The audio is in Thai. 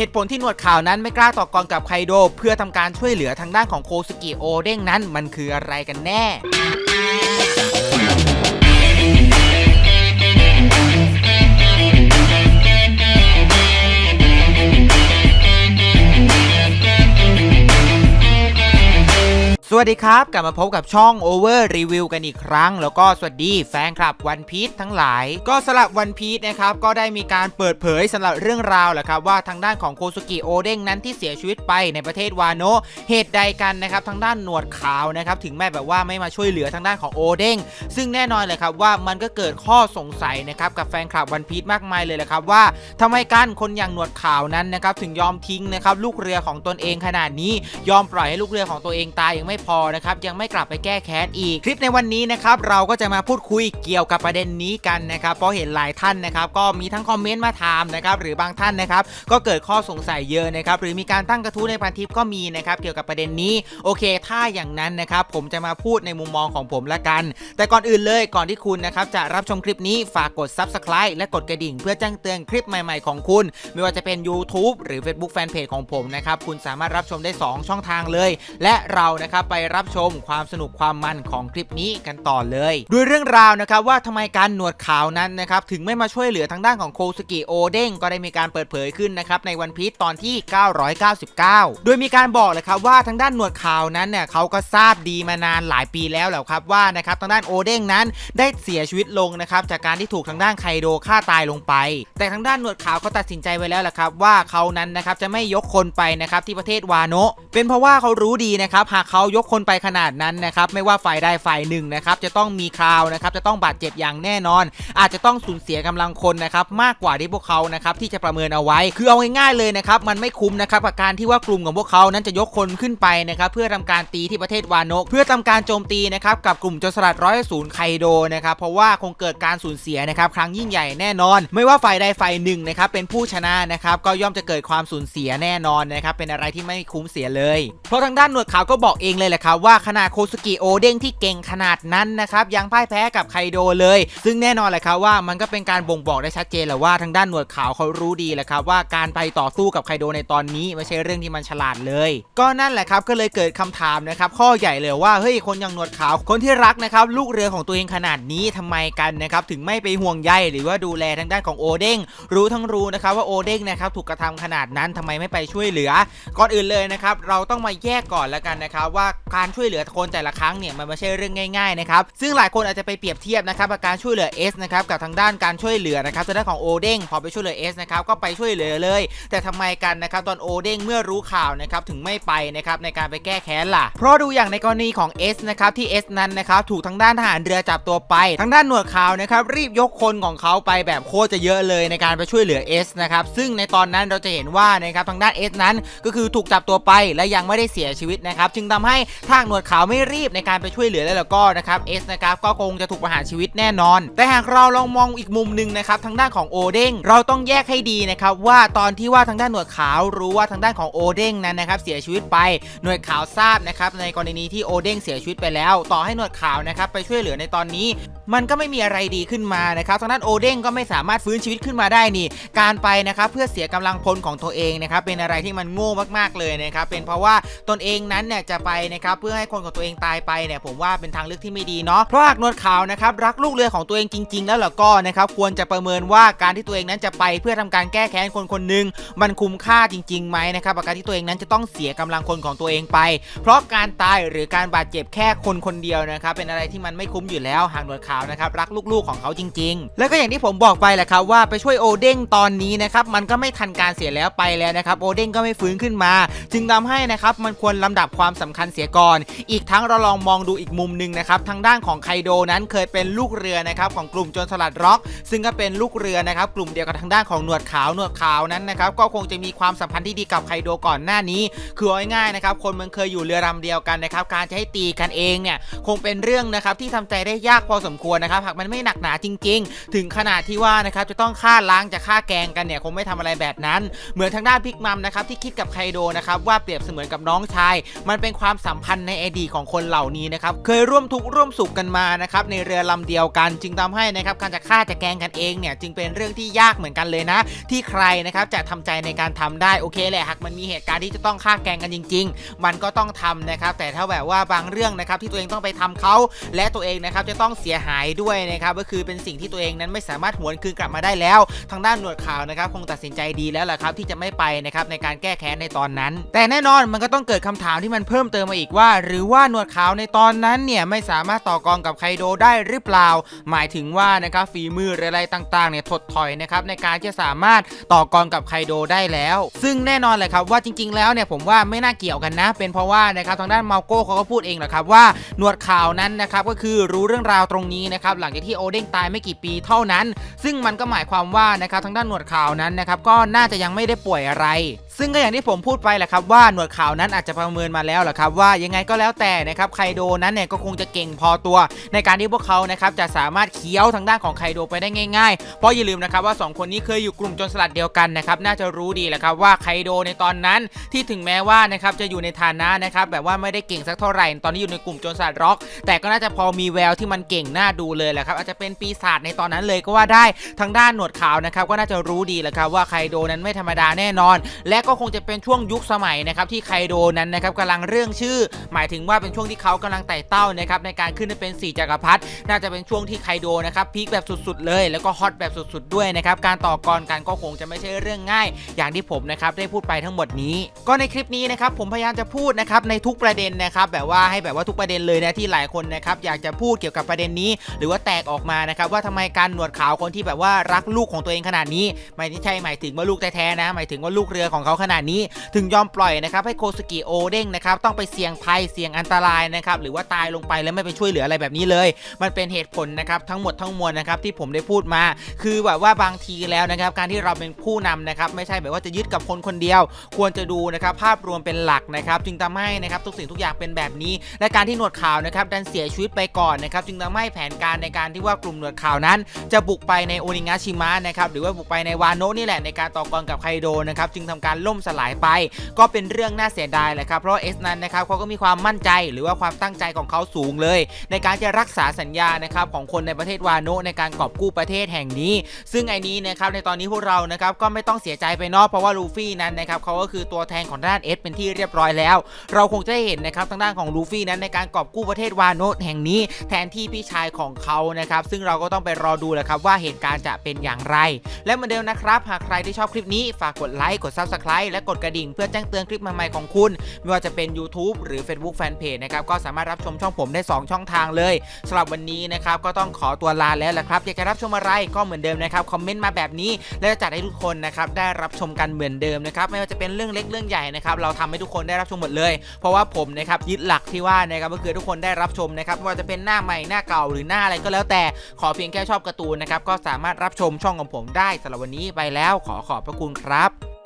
เหตุผลที่หนวดข่าวนั้นไม่กล้าต่อกรกับไคโด เพื่อทำการช่วยเหลือทางด้านของโคสกิโอเด้งนั้นมันคืออะไรกันแน่ วัสดีครับ กลับมาพบกับช่อง Over Review กันอีกครั้ง แล้วก็สวัสดีแฟนคลับวันพี e ทั้งหลาย ก็สำหรับวันพี e นะครับ ก็ได้มีการเปิดเผยสำหรับเรื่องราวแหละครับว่าทางด้านของโคสุกิโอเด้งนั้นที่เสียชีวิตไปในประเทศวาโนเหตุใดกันนะครับทางด้านหนวดขาวนะครับถึงแม้แบบว่าไม่มาช่วยเหลือทางด้านของโอเด้งซึ่งแน่นอนเลยครับว่ามันก็เกิดข้อสงสัยนะครับกับแฟนคลับวันพี e มากมายเลยแหละครับว่าทำไมกันคนอย่างหนวดขาวนั้นนะครับถึงยอมทิ้งนะครับลูกเรือของตนเองขนาดนี้ยอมปล่อยให้ลูกเรือของตัวเองตายยังไม่พอนะครับยังไม่กลับไปแก้แค้นอีก คลิปในวันนี้นะครับเราก็จะมาพูดคุยเกี่ยวกับประเด็นนี้กันนะครับเพราะเห็นหลายท่านนะครับก็มีทั้งคอมเมนต์มาถามนะครับหรือบางท่านนะครับก็เกิดข้อสงสัยเยอะนะครับหรือมีการตั้งกระทู้ในพันทิปก็มีนะครับเกี่ยวกับประเด็นนี้โอเค ถ้าอย่างนั้นนะครับผมจะมาพูดในมุมมองของผมละกัน แต่ก่อนอื่นเลยก่อนที่คุณนะครับจะรับชมคลิปนี้ฝากกด Subscribe และกดกระดิ่ง เพื่อแจ้งเตือนคลิปใหม่ๆของคุณ ไม่ว่าจะเป็น YouTube หรือ Facebook Fanpage ของผมนะครับคุณสามารถรับชมได้ 2 ช่องทางเลย และเรานะครับไปรับชมความสนุกความมันของคลิปนี้กันต่อเลยด้วยเรื่องราวนะครับว่าทำไมการหนวดขาวนั้นนะครับถึงไม่มาช่วยเหลือทางด้านของโคสกิโอเด้งก็ได้มีการเปิดเผยขึ้นนะครับในวันพีชตอนที่ 999 โดยมีการบอกเลยครับว่าทางด้านหนวดขาวนั้นเนี่ยเขาก็ทราบดีมานานหลายปีแล้วแหละครับว่านะครับทางด้านโอเด้งนั้นได้เสียชีวิตลงนะครับจากการที่ถูกทางด้านไคโดฆ่าตายลงไป แต่ทางด้านหนวดขาวเขาตัดสินใจไว้แล้วแหละครับว่าเขานั้นนะครับจะไม่ยกคนไปนะครับที่ประเทศวาโนะเป็นเพราะว่าเขารู้ดีนะครับหากเขายกคนไปขนาดนั้นนะครับไม่ว่าฝ่ายใดฝ่ายหนึ่งนะครับจะต้องมีคราวนะครับจะต้องบาดเจ็บอย่างแน่นอน อาจจะต้องสูญเสียกำลังคนนะครับมากกว่าที่พวกเขานะครับที่จะประเมินเอาไว้ คือเอาง่ายๆเลยนะครับมันไม่คุ้มนะครับกับการที่ว่ากลุ่มของพวกเขานั้นจะยกคนขึ้นไปนะครับเพื่อทำการตีที่ประเทศวาโนะเพื่อทำการโจมตีนะครับกับกลุ่มโจรสลัดร้อยศูนย์ไคโดนะครับเพราะว่าคงเกิดการสูญเสียนะครับครั้งยิ่งใหญ่แน่นอน ไม่ว่าฝ่ายใดฝ่ายหนึ่งนะครับเป็นผู้ชนะนะครับก็ย่อมจะเกิดความสูญเสียแน่นอนนะครับเป็นอะไรที่ไม่คุ้มเสียเลย เพราะทางด้านหนวดขาวก็บอกเองเลยแหละครับว่าขนาดโคสกิโอเด้งที่เก่งขนาดนั้นนะครับยังพ่ายแพ้กับไคโดเลย ซึ่งแน่นอนแหละครับว่ามันก็เป็นการบ่งบอกได้ชัดเจนแหละว่าทางด้านหนวดขาวเขารู้ดีแหละครับว่าการไปต่อสู้กับไคโดในตอนนี้ไม่ใช่เรื่องที่มันฉลาดเลย ก็นั่นแหละครับก็เลยเกิดคำถามนะครับข้อใหญ่เลยว่าเฮ้ยคนอย่างหนวดขาวคนที่รักนะครับลูกเรือของตัวเองขนาดนี้ทำไมกันนะครับถึงไม่ไปห่วงใยหรือว่าดูแลทางด้านของโอเด้งรู้ทั้งรู้นะครับว่าโอเด้งนะครับถูกกระทำขนาดนั้นทำไมไม่ไปช่วยเหลือ ก่อนอื่นเลยนะครับเราต้องมาแยกก่อนแล้วกันนะครับว่า การช่วยเหลือคนแต่ละครั้งเนี่ยมันไม่ใช่เรื่องง่ายๆนะครับซึ่งหลายคนอาจจะไปเปรียบเทียบนะครับกับการช่วยเหลือ S นะครับกับทางด้านการช่วยเหลือนะครับทางด้านของโอเด้งพอไปช่วยเหลือ S นะครับก็ไปช่วยเหลือเลย แต่ทำไมกันนะครับตอนโอเด้งเมื่อรู้ข่าวนะครับถึงไม่ไปนะครับในการไปแก้แค้นล่ะ เพราะดูอย่างในกรณีของ S นะครับที่ S นั้นนะครับถูกทางด้านทหารเรือจับตัวไป ทางด้านหน่วดขาวนะครับรีบยกคนของเขาไปแบบโคตรจะเยอะเลยในการไปช่วยเหลือ S นะครับซึ่งในตอนนั้นเราจะเห็นว่านะครับทางด้าน S นั้นก็คือถูกจับตัวไปและยังไม่ได้เสียชีวิตนะครับจึงทำให้ทางหนวดขาวไม่รีบในการไปช่วยเหลือแล้วก็นะครับ S นะครับก็คงจะถูกประหารชีวิตแน่นอน แต่หากเราลองมองอีกมุมหนึ่งนะครับทางด้านของโอเด้งเราต้องแยกให้ดีนะครับว่าตอนที่ว่าทางด้านหนวดขาวรู้ว่าทางด้านของโอเด้งนั้นนะครับเสียชีวิตไปหน่วยขาวทราบนะครับในกรณีที่โอเด้งเสียชีวิตไปแล้ว ต่อให้หนวดขาวนะครับไปช่วยเหลือในตอนนี้ มันก็ไม่มีอะไรดีขึ้นมานะครับทางด้านโอเด้งก็ไม่สามารถฟื้นชีวิตขึ้นมาได้นี่ การไปนะครับเพื่อเสียกำลังพลของตัวเองนะครับเป็นอะไรที่มันโง่มากๆเลยนะครับเป็นเพราะว่าตนเองนั้นเนี่ยจะไปนะครับเพื่อให้คนของตัวเองตายไปเนี่ยผมว่าเป็นทางเลือกที่ไม่ดีเนาะเพราะหากนวดขาวนะครับรักลูกเรือของตัวเองจริง ๆ แล้วล่ะก็นะครับควรจะประเมินว่าการที่ตัวเองนั้นจะไปเพื่อทำการแก้แค้นคนคนหนึ่งมันคุ้มค่าจริงๆไหมนะครับกับการที่ตัวเองนั้นจะต้องเสียกำลังคนของตัวเองไป เพราะการตายหรือการบาดเจ็บแค่คนคนเดียวนะครับเป็นอะไรที่มันไม่คุ้มอยู่แล้วหากหนวดขาวนะครับรักลูกๆของเขาจริง ๆ แล้วก็อย่างที่ผมบอกไปแหละครับว่าไปช่วยโอเด้งตอนนี้นะครับมันก็ไม่ทันการเสียแล้วไปแล้วนะครับโอเด้งก็ไม่ฟื้นขึ้นมา จึงทำให้นะครับมันควรลำดับความสำคัญเสียก่อนอีกทั้งเราลองมองดูอีกมุมหนึ่งนะครับทางด้านของไคโดนั้นเคยเป็นลูกเรือนะครับของกลุ่มโจรสลัดร็อก ซึ่งก็เป็นลูกเรือนะครับกลุ่มเดียวกับทางด้านของหนวดขาวหนวดขาวนั้นนะครับก็คงจะมีความสัมพันธ์ที่ดีกับไคโดก่อนหน้านี้ คือเอาง่ายๆนะครับคนมันเคยอยู่เรือลำเดียวกันนะครับการจะให้ตีกันเองเนี่ยคงเป็นเรื่องนะครับที่ทำใจได้ยากพอสมควรนะครับหากมันไม่หนักหนาจริง ๆ ถึงขนาดที่ว่านะครับจะต้องฆ่าล้างจะฆ่าแกงกันเนี่ยคงไม่ทำอะไรแบบนั้น เหมือนทางด้านพิกมัมนะครับที่คิดกับไคโดนะครับว่าเปรียบเสมือนกับน้องชาย มันเป็นความสัมพันธ์พันธ์ในอดีตของคนเหล่านี้นะครับเคยร่วมทุกข์ร่วมสุขกันมานะครับในเรือลำเดียวกันจึงทำให้นะครับการจะฆ่าจะแกงกันเองเนี่ยจึงเป็นเรื่องที่ยากเหมือนกันเลยนะ ที่ใครนะครับจะทำใจในการทำได้โอเคแหละหากมันมีเหตุการณ์ที่จะต้องฆ่าแกงกันจริง ๆ มันก็ต้องทำนะครับแต่ถ้าแบบว่าบางเรื่องนะครับที่ตัวเองต้องไปทำเขาและตัวเองนะครับจะต้องเสียหายด้วยนะครับก็คือเป็นสิ่งที่ตัวเองนั้นไม่สามารถหวนคืนกลับมาได้แล้ว ทางด้านหนวดข่าวนะครับคงตัดสินใจดีแล้วแหละครับที่จะไม่ไปนะครับในการแก้แค้นในตอนนั้น แต่แน่นอนมันก็ต้องเกิดคำถามที่มันเพิ่มเติมมาอีกว่าว่าหรือว่าหนวดขาวในตอนนั้นเนี่ยไม่สามารถต่อกรกับไคโดได้หรือเปล่า หมายถึงว่านะครับฝีมืออะไรต่างๆเนี่ยถดถอยนะครับในการที่จะสามารถต่อกรกับไคโดได้แล้ว ซึ่งแน่นอนเลยครับว่าจริง ๆ แล้วเนี่ยผมว่าไม่น่าเกี่ยวกันนะ เป็นเพราะว่านะครับทางด้านมาโก้เขาก็พูดเองแหละครับว่าหนวดขาวนั้นนะครับก็คือรู้เรื่องราวตรงนี้นะครับหลังจากที่โอเด้งตายไม่กี่ปีเท่านั้น ซึ่งมันก็หมายความว่านะครับทางด้านหนวดขาวนั้นนะครับก็น่าจะยังไม่ได้ป่วยอะไร ซึ่งก็อย่างที่ผมพูดไปแหละครับว่าหนวดข่าวนั้นอาจจะประเมินมาแล้วแหละครับว่ายังไงก็แล้วแต่นะครับไคโดนั้นเนี่ยก็คงจะเก่งพอตัว ในการที่พวกเขานะครับจะสามารถเคี้ยวทางด้านของไคโดไปได้ง่ายๆ เพราะอย่าลืมนะครับว่า 2 คนนี้เคยอยู่กลุ่มโจรสลัดเดียวกันนะครับน่าจะรู้ดีแหละครับว่าไคโดในตอนนั้นที่ถึงแม้ว่านะครับจะอยู่ในฐานะนะครับแบบว่าไม่ได้เก่งสักเท่าไหร่ ตอนนี้อยู่ในกลุ่มโจรสลัดร็อก แต่ก็น่าจะพอมีแววที่มันเก่งน่าดูเลยแหละครับอาจจะเป็นปีศาจในตอนนั้นเลยก็ว่าได้ทางด้านหนวดขาวนะครับก็น่าจะรู้ดีแหละครับว่าไคโดนั้นไม่ธรรมดาแน่นอน และก็คงจะเป็นช่วงยุคสมัยนะครับที่ไคโดนั้นนะครับกำลังเรื่องชื่อ หมายถึงว่าเป็นช่วงที่เขากำลังไต่เต้านะครับในการขึ้นเป็นสี่จักรพรรดิน่าจะเป็นช่วงที่ไคโดนะครับพีคแบบสุดๆ เลย แล้วก็ฮอตแบบสุดๆ ด้วยนะครับการต่อกรกันก็คงจะไม่ใช่เรื่องง่าย อย่างที่ผมนะครับได้พูดไปทั้งหมดนี้ ก็ในคลิปนี้นะครับผมพยายามจะพูดนะครับในทุกประเด็นนะครับแบบว่าให้แบบว่าทุกประเด็นเลยนะที่หลายคนนะครับอยากจะพูดเกี่ยวกับประเด็นนี้ หรือว่าแตกออกมานะครับว่าทำไมการหนวดขาวคนที่แบบว่ารักลูกของตัวเองขนาดนี้ ไม่ใช่หมายถึงว่าลูกแท้ๆนะ หมายถึงว่าลูกเรือของเขาขนาดนี้ถึงยอมปล่อยนะครับให้โคสกิโอเด้งนะครับต้องไปเสี่ยงภัยเสี่ยงอันตรายนะครับหรือว่าตายลงไปแล้วไม่ไปช่วยเหลืออะไรแบบนี้เลย มันเป็นเหตุผลนะครับทั้งหมดทั้งมวลนะครับที่ผมได้พูดมา คือแบบว่าบางทีแล้วนะครับการที่เราเป็นผู้นำนะครับไม่ใช่แบบว่าจะยึดกับคนคนเดียว ควรจะดูนะครับภาพรวมเป็นหลักนะครับจึงทำให้นะครับทุกสิ่งทุกอย่างเป็นแบบนี้ และการที่หนวดข่าวนะครับดันเสียชีวิตไปก่อนนะครับจึงทำให้แผนการในการที่ว่ากลุ่มหนวดข่าวนั้น จะบุกไปในโอนิงาชิมะนะครับหรือว่าบุกไปในวานโนะนี่แหละในการต่อกรกับไคโดนะครับจึงทำการลมสลายไป ก็เป็นเรื่องน่าเสียดายแหละครับเพราะเอสนั้นนะครับเขาก็มีความมั่นใจหรือว่าความตั้งใจของเขาสูงเลย ในการจะรักษาสัญญานะครับของคนในประเทศวานโนในการกอบกู้ประเทศแห่งนี้ ซึ่งไอ้นี้นะครับในตอนนี้พวกเรานะครับก็ไม่ต้องเสียใจไปเนอกเพราะว่าลูฟี่นั้นนะครับเขาก็คือตัวแทนของด้านเอสเป็นที่เรียบร้อยแล้ว เราคงจะได้เห็นนะครับทางด้านของลูฟี่นั้นในการกอบกู้ประเทศวานโนแห่งนี้ แทนที่พี่ชายของเขานะครับซึ่งเราก็ต้องไปรอดูแหละครับว่าเหตุการณ์จะเป็นอย่างไร และเหมือนเดิมนะครับ หากใครที่ชอบคลิปนี้ฝากกดไลค์กดและกดกระดิ่งเพื่อแจ้งเตือนคลิปใหม่ๆของคุณ ไม่ว่าจะเป็น YouTube หรือ Facebook Fanpage นะครับก็สามารถรับชมช่องผมได้ 2 ช่องทางเลยสำหรับวันนี้นะครับก็ต้องขอตัวลาแล้วแหละครับอยากจะรับชมอะไรก็เหมือนเดิมนะครับคอมเมนต์มาแบบนี้ และจะจัดให้ทุกคนนะครับได้รับชมกันเหมือนเดิมนะครับไม่ว่าจะเป็นเรื่องเล็กเรื่องใหญ่นะครับเราทำให้ทุกคนได้รับชมหมดเลย เพราะว่าผมนะครับยึดหลักที่ว่านะครับก็คือทุกคนได้รับชมนะครับไม่ว่าจะเป็นหน้าใหม่หน้าเก่าหรือหน้าอะไรก็แล้วแต่ขอเพียงแค่ชอบการ์ตูนนะครับก็สามารถรับชมช่องของผมได้สำหรับวันนี้ไปแล้วขอขอบพระคุณครับ